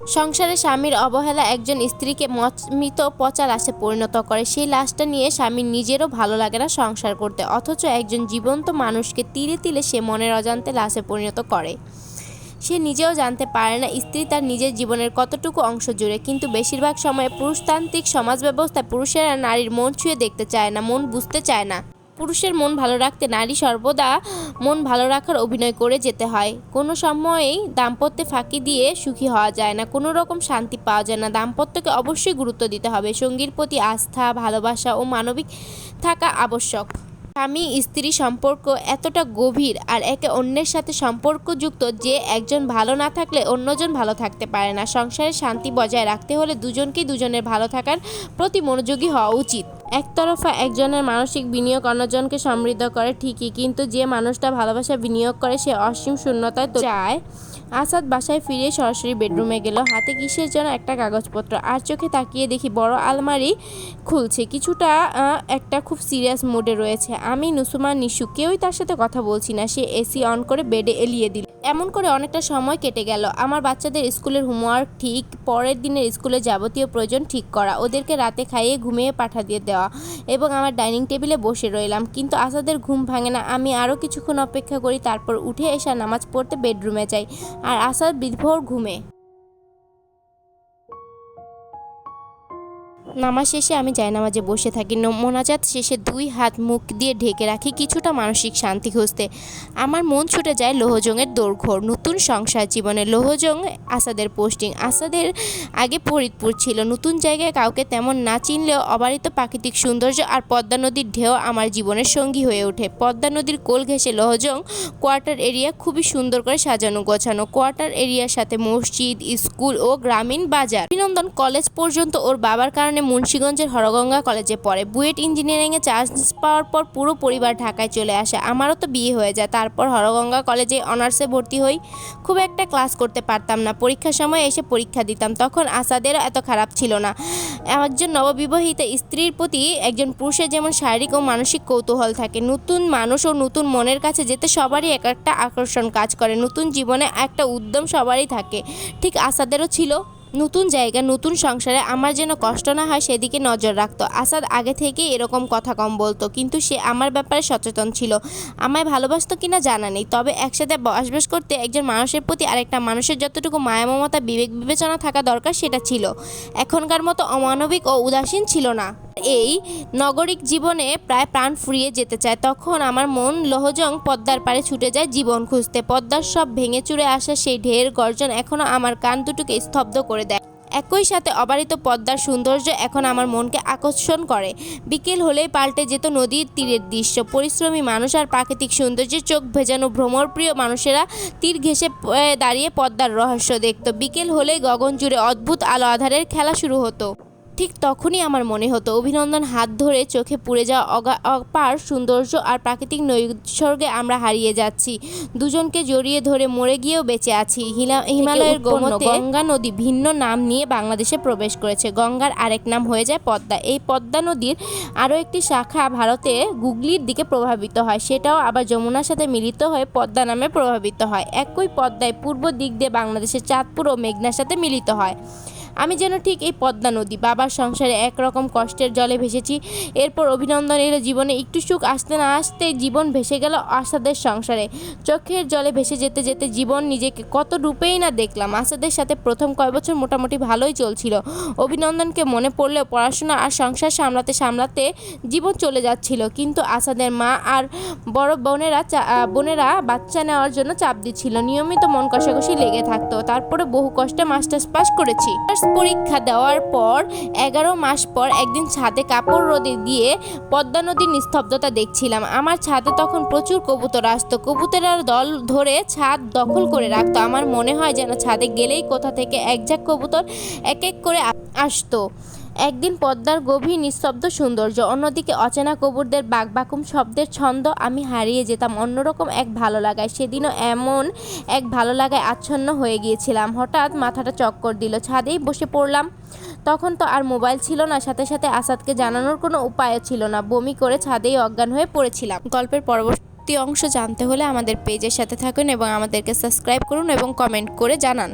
সংসারে স্বামীর অবহেলা একজন স্ত্রীকে মৃত পচা লাশে পরিণত করে। সেই লাশটা নিয়ে স্বামীর নিজেরও ভালো লাগে না সংসার করতে, অথচ একজন জীবন্ত মানুষকে তিলে তিলে সে মনের অজান্তে লাশে পরিণত করে। সে নিজেও জানতে পারে না স্ত্রী তার নিজের জীবনের কতটুকু অংশ জুড়ে, কিন্তু বেশিরভাগ সময় পুরুষতান্ত্রিক সমাজ ব্যবস্থায় পুরুষেরা নারীর মন ছুঁয়ে দেখতে চায় না, মন বুঝতে চায় না। পুরুষের মন ভালো রাখতে নারী সর্বদা মন ভালো রাখার অভিনয় করে যেতে হয়। কোনো সময়েই দাম্পত্যে ফাঁকি দিয়ে সুখী হওয়া যায় না। কোনো রকম শান্তি পাওয়া যায় না। দাম্পত্যকে অবশ্যই গুরুত্ব দিতে হবে। সঙ্গীর প্রতি আস্থা, ভালোবাসা ও মানবিক থাকা আবশ্যক। স্বামী স্ত্রী সম্পর্ক এতটা গভীর আর একে অন্যের সাথে সম্পর্কযুক্ত যে একজন ভালো না থাকলে অন্যজন ভালো থাকতে পারে না। সংসারে শান্তি বজায় রাখতে হলে দুজনকেই দুজনের ভালো থাকার প্রতি মনোযোগী হওয়া উচিত। একতরফা একজনের মানসিক বিনিয়োগ অন্যজনকে সমৃদ্ধ করে ঠিকই, কিন্তু যে মানুষটা ভালোবাসা বিনিয়োগ করে সে অসীম শূন্যতায় তো যায়। আসাদ বাসায় ফিরে সরাসরি বেডরুমে গেল। হাতে কিসের জন্য একটা কাগজপত্র। আর চোখে তাকিয়ে দেখি বড় আলমারি খুলছে। কিছুটা একটা খুব সিরিয়াস মুডে রয়েছে। আমি নুসুমা নিশু, কেউই তার সাথে কথা বলছি না। সে এসি অন করে বেডে এলিয়ে দিল। এমন করে অনেকটা সময় কেটে গেল। আমার বাচ্চাদের স্কুলের হোমওয়ার্ক ঠিক পরের দিনের স্কুলের যাবতীয় প্রয়োজন ঠিক করা, ওদেরকে রাতে খাইয়ে ঘুমিয়ে পাঠা দিয়ে দেওয়া এবং আমার ডাইনিং টেবিলে বসে রইলাম। কিন্তু আসাদের ঘুম ভাঙে না। আমি আরও কিছুক্ষণ অপেক্ষা করি, তারপর উঠে এসে নামাজ পড়তে বেডরুমে যাই। আর আসাদ বিভোর ঘুমে। নামাজ শেষে আমি জায়নামাজে বসে থাকি। মোনাজাত শেষে দুই হাত মুখ দিয়ে ঢেকে রাখি কিছুটা মানসিক শান্তি খুঁজতে। আমার মন ছুটে যায় লোহজংয়ের দৌড়ঘোর নতুন সংসার জীবনে। লোহজং আসাদের পোস্টিং। আসাদের আগে ফরিদপুর ছিল। নতুন জায়গায় কাউকে তেমন না চিনলেও অবারিত প্রাকৃতিক সৌন্দর্য আর পদ্মা নদীর ঢেউ আমার জীবনের সঙ্গী হয়ে ওঠে। পদ্মা নদীর কোল ঘেঁষে লোহজং কোয়ার্টার এরিয়া খুবই সুন্দর করে সাজানো, গোছানো। কোয়ার্টার এরিয়ার সাথে মসজিদ, স্কুল ও গ্রামীণ বাজার। অভিনন্দন কলেজ পর্যন্ত ওর বাবার কারণে মুন্সীগঞ্জের হরগঙ্গা কলেজে পড়ে। বুয়েট ইঞ্জিনিয়ারিংয়ে চান্স পাওয়ার পর পুরো পরিবার ঢাকায় চলে আসে। আমারও তো বিয়ে হয়ে যায়। তারপর হরগঙ্গা কলেজে অনার্সে ভর্তি হই। খুব একটা ক্লাস করতে পারতাম না। পরীক্ষার সময় এসে পরীক্ষা দিতাম। তখন আসাদেরও এত খারাপ ছিল না। একজন নববিবাহিত স্ত্রীর প্রতি একজন পুরুষের যেমন শারীরিক ও মানসিক কৌতূহল থাকে, নতুন মানুষ ও নতুন মনের কাছে যেতে সবারই এক একটা আকর্ষণ কাজ করে। নতুন জীবনে একটা উদ্যম সবারই থাকে। ঠিক আসাদেরও ছিল। নতুন জায়গা, নতুন সংসারে আমার যেন কষ্ট না হয় সেদিকে নজর রাখতো। আসাদ আগে থেকে এরকম কথা কম বলতো, কিন্তু সে আমার ব্যাপারে সচেতন ছিল। আমায় ভালোবাসতো কিনা জানা নেই, তবে একসাথে বসবাস করতে একজন মানুষের প্রতি আরেকটা মানুষের যতটুকু মায়া মমতা বিবেক বিবেচনা থাকা দরকার সেটা ছিল। এখনকার মতো অমানবিক ও উদাসীন ছিল না। এই নগরিক জীবনে প্রায় প্রাণ ফুরিয়ে যেতে চায়। তখন আমার মন লোহজং পদ্মার পাড়ে ছুটে যায় জীবন খুঁজতে। পদ্মার সব ভেঙে চুরে আসা সেই ঢের গর্জন এখনও আমার কান দুটোকে স্তব্ধ করে দেয়। একই সাথে অবারিত পদ্মার সৌন্দর্য এখন আমার মনকে আকর্ষণ করে। বিকেল হলেই পাল্টে যেত নদীর তীরের দৃশ্য। পরিশ্রমী মানুষ আর প্রাকৃতিক সৌন্দর্যে চোখ ভেজানো ভ্রমরপ্রিয় মানুষেরা তীর ঘেঁষে দাঁড়িয়ে পদ্মার রহস্য দেখত। বিকেল হলেই গগন জুড়ে অদ্ভুত আলো আধারের খেলা শুরু হতো। ঠিক তখনই আমার মনে হতো অভিনন্দন হাত ধরে চোখে পুড়ে যাওয়া অগা- অপার সৌন্দর্য আর প্রাকৃতিক নৈসর্গে আমরা হারিয়ে যাচ্ছি। দুজনকে জড়িয়ে ধরে মরে গিয়েও বেঁচে আছি। হিমালয়ের গোমতে গঙ্গা নদী ভিন্ন নাম নিয়ে বাংলাদেশে প্রবেশ করেছে। গঙ্গার আরেক নাম হয়ে যায় পদ্মা। এই পদ্মা নদীর আরও একটি শাখা ভারতে গুগলির দিকে প্রভাবিত হয়। সেটাও আবার যমুনার সাথে মিলিত হয়ে পদ্মা নামে প্রভাবিত হয়। একই পদ্মায় পূর্ব দিক দিয়ে বাংলাদেশের চাঁদপুর ও মেঘনার সাথে মিলিত হয়। আমি যেন ঠিক এই পদ্মা নদী, বাবার সংসারে একরকম কষ্টের জলে ভেসেছি। এরপর অভিনন্দন এলো জীবনে, একটু সুখ আসতে না আসতে জীবন ভেসে গেল আসাদের সংসারে। চোখের জলে ভেসে যেতে যেতে জীবন নিজেকে কত রূপেই না দেখলাম। আসাদের সাথে প্রথম কয় বছর মোটামুটি ভালোই চলছিল। অভিনন্দনকে মনে পড়লেও পড়াশোনা আর সংসার সামলাতে সামলাতে জীবন চলে যাচ্ছিল। কিন্তু আসাদের মা আর বড় বোনেরা বোনেরা বাচ্চা নেওয়ার জন্য চাপ দিচ্ছিল। নিয়মিত মন কষাকষি লেগে থাকতো। তারপরে বহু কষ্টে মাস্টার্স পাস করেছি। পরীক্ষা দেওয়ার পর, এগারো মাস পর একদিন ছাদে কাপড় রোদে দিয়ে পদ্মা নদীর নিস্তব্ধতা দেখছিলাম। আমার ছাদে তখন প্রচুর কবুতর আসতো। কবুতরের দল ধরে ছাদ দখল করে রাখতো। আমার মনে হয় যেন ছাদে গেলেই কোথা থেকে এক ঝাঁক কবুতর এক এক করে আসতো। একদিন পদ্মার গভীর নিঃশব্দ সৌন্দর্য, অন্যদিকে অচেনা কবুরদের বাকবাকুম শব্দের ছন্দ আমি হারিয়ে যেতাম। অন্যরকম এক ভালো লাগায় সেদিনও এমন এক ভালো লাগায় আচ্ছন্ন হয়ে গিয়েছিলাম। হঠাৎ মাথাটা চক্কর দিল, ছাদেই বসে পড়লাম। তখন তো আর মোবাইল ছিল না, সাথে সাথে আসাদকে জানানোর কোনো উপায়ও ছিল না। বমি করে ছাদেই অজ্ঞান হয়ে পড়েছিলাম। গল্পের পরবর্তী অংশ জানতে হলে আমাদের পেজের সাথে থাকুন এবং আমাদেরকে সাবস্ক্রাইব করুন এবং কমেন্ট করে জানান।